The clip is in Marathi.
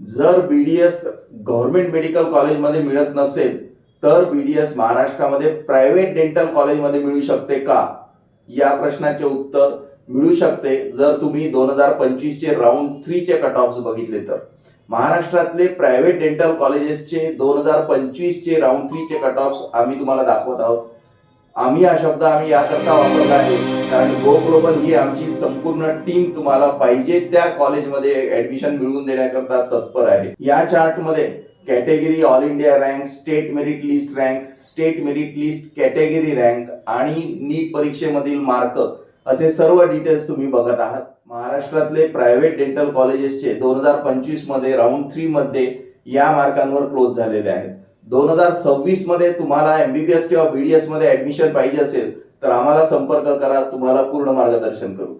जर बीडीएस गव्हर्नमेंट मेडिकल कॉलेजमध्ये मिळत नसेल तर बीडीएस महाराष्ट्रामध्ये प्रायव्हेट डेंटल कॉलेजमध्ये मिळू शकते का? या प्रश्नाचे उत्तर मिळू शकते जर तुम्ही दोन हजार पंचवीसचे राऊंड थ्रीचे कट ऑफ बघितले तर. महाराष्ट्रातले प्रायव्हेट डेंटल कॉलेजेसचे दोन हजार पंचवीसचे राऊंड थ्रीचे कट ऑफ आम्ही तुम्हाला दाखवत आहोत. आम्ही हा शब्द आम्ही याकरता वापरला आहे. कारण गो ग्लोबल ही आमची संपूर्ण टीम तुम्हाला पाहिजे. त्या कॉलेजमध्ये ऍडमिशन मिळवून देण्याकरता तत्पर आहे. या चार्टमध्ये category all India rank state merit list rank state merit list category rank आणि नीट परीक्षेमधील मार्क असे सर्व डिटेल्स तुम्ही बघत आहात. महाराष्ट्रातले प्रायव्हेट डेंटल कॉलेजेसचे दोन हजार पंचवीसमध्ये राऊंड थ्री मध्ये या मार्कांवर क्लोज झालेले आहेत. दोन हजार सव्वीसमध्ये तुम्हाला एमबीबीएस किंवा बीडीएसमध्ये ऍडमिशन पाहिजे असेल तर आम्हाला संपर्क करा तुम्हाला पूर्ण मार्गदर्शन करू.